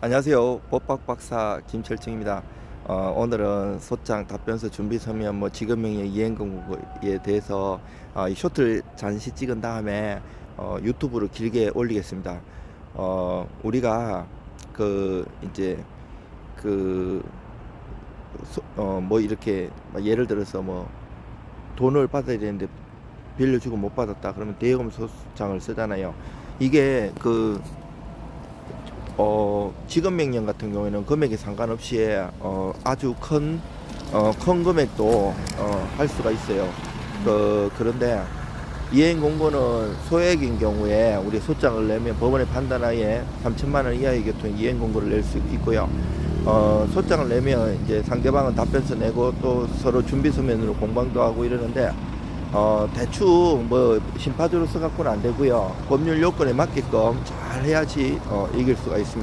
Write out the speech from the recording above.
안녕하세요. 법학 박사 김철증입니다. 어, 오늘은 소장 답변서 준비 서면 뭐 직업명의 이행공고에 대해서 어, 이 쇼트를 잠시 찍은 다음에 어, 유튜브로 길게 올리겠습니다. 어, 우리가 그 이제 그 어, 뭐 이렇게 막 예를 들어서 뭐 돈을 받아야 되는데 빌려주고 못 받았다 그러면 대여금 소장을 쓰잖아요. 이게 그 어, 지급 명령 같은 경우에는 금액에 상관없이 어, 아주 큰, 어, 큰 금액도 어, 할 수가 있어요. 그, 그런데 이행 공고는 소액인 경우에 우리 소장을 내면 법원의 판단하에 3천만 원 이하의 경우 이행 공고를 낼 수 있고요. 어, 소장을 내면 이제 상대방은 답변서 내고 또 서로 준비 서면으로 공방도 하고 이러는데 어, 대충 뭐 심파주로 써갖고는 안 되고요. 법률 요건에 맞게끔 잘 해야지 어, 이길 수가 있습니다.